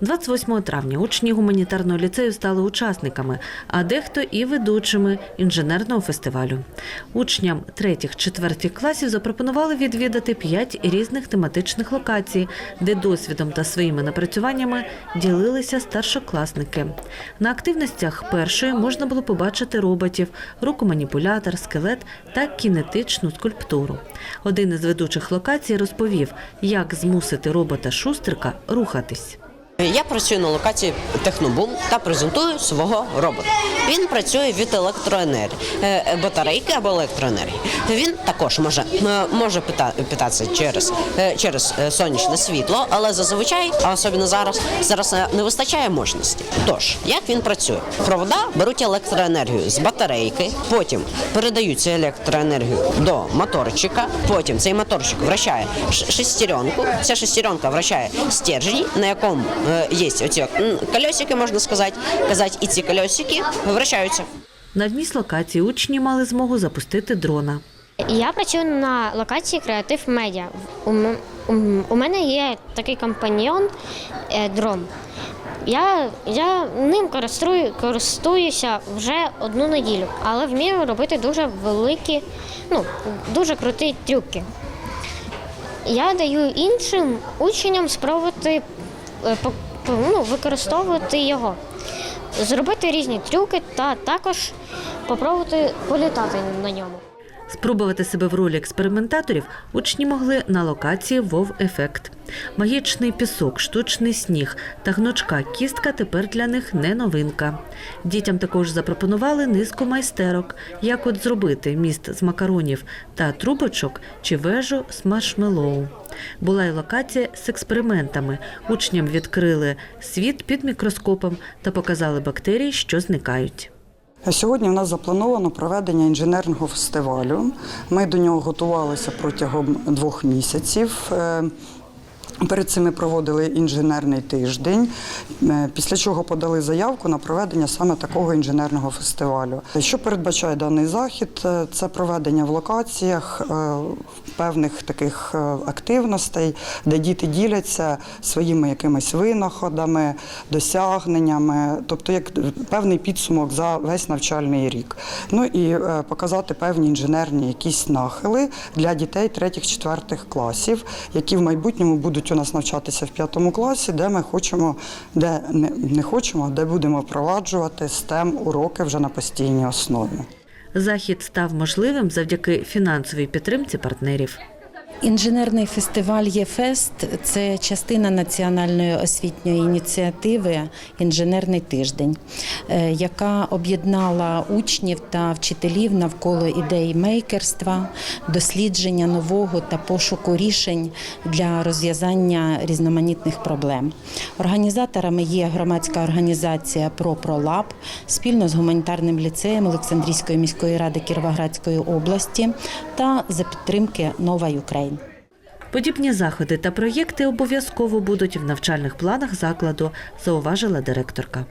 28 травня учні гуманітарного ліцею стали учасниками, а дехто і ведучими інженерного фестивалю. Учням 3-4 класів запропонували відвідати п'ять різних тематичних локацій, де досвідом та своїми напрацюваннями ділилися старшокласники. На активностях першої можна було побачити роботів, рукоманіпулятор, скелет та кінетичну скульптуру. Один із ведучих локацій розповів, як змусити робота шустрика рухатись. Я працюю на локації Технобум та презентую свого робота. Він працює від електроенергії, е, е, батарейки або електроенергії. Він також може, може питатися через, е, через сонячне світло, але зазвичай, а особливо зараз, зараз не вистачає мощності. Тож, як він працює? Провода беруть електроенергію з батарейки, потім передають цю електроенергію до моторчика, потім цей моторчик вращає шестеренку, ця шестеренка вращає стержень, на якому є оці колесики, можна сказати, казати, і ці колесики вращаються. На вміст локації учні мали змогу запустити дрона. Я працюю на локації Креатив Медіа. У, мене є такий компаньйон е, дрон. Я, я ним користую, користуюся вже одну неділю, але вмію робити дуже великі, ну, дуже круті трюки. Я даю іншим учням спробувати е, ну, використовувати його, зробити різні трюки та також спробувати політати на ньому. Спробувати себе в ролі експериментаторів учні могли на локації Вов Ефект. Магічний пісок, штучний сніг та гнучка кістка тепер для них не новинка. Дітям також запропонували низку майстерок, як от зробити міст з макаронів та трубочок чи вежу з маршмеллоу. Була й локація з експериментами. Учням відкрили світ під мікроскопом та показали бактерії, що зникають. Сьогодні в нас заплановано проведення інженерного фестивалю. Ми до нього готувалися протягом двох місяців. Перед цим ми проводили інженерний тиждень, е, після чого подали заявку на проведення саме такого інженерного фестивалю. Що передбачає даний захід? Е, Це проведення в локаціях е, певних таких активностей, де діти діляться своїми якимись винаходами, досягненнями, тобто як певний підсумок за весь навчальний рік. Ну і показати певні інженерні якісь нахили для дітей третіх-четвертих класів, які в майбутньому будуть у нас навчатися в п'ятому класі, де ми хочемо, де не, хочемо, де будемо впроваджувати STEM уроки вже на постійній основі. Захід став можливим завдяки фінансовій підтримці партнерів. Інженерний фестиваль ЄФест це частина національної освітньої ініціативи Інженерний тиждень, е, яка об'єднала учнів та вчителів навколо ідей мейкерства, дослідження нового та пошуку рішень для розв'язання різноманітних проблем. Організаторами є громадська організація «Про-Пролаб» спільно з гуманітарним ліцеєм Олександрійської міської ради Кіровоградської області та за підтримки Нова Україн. Подібні заходи та проєкти обов'язково будуть в навчальних планах закладу, зауважила директорка.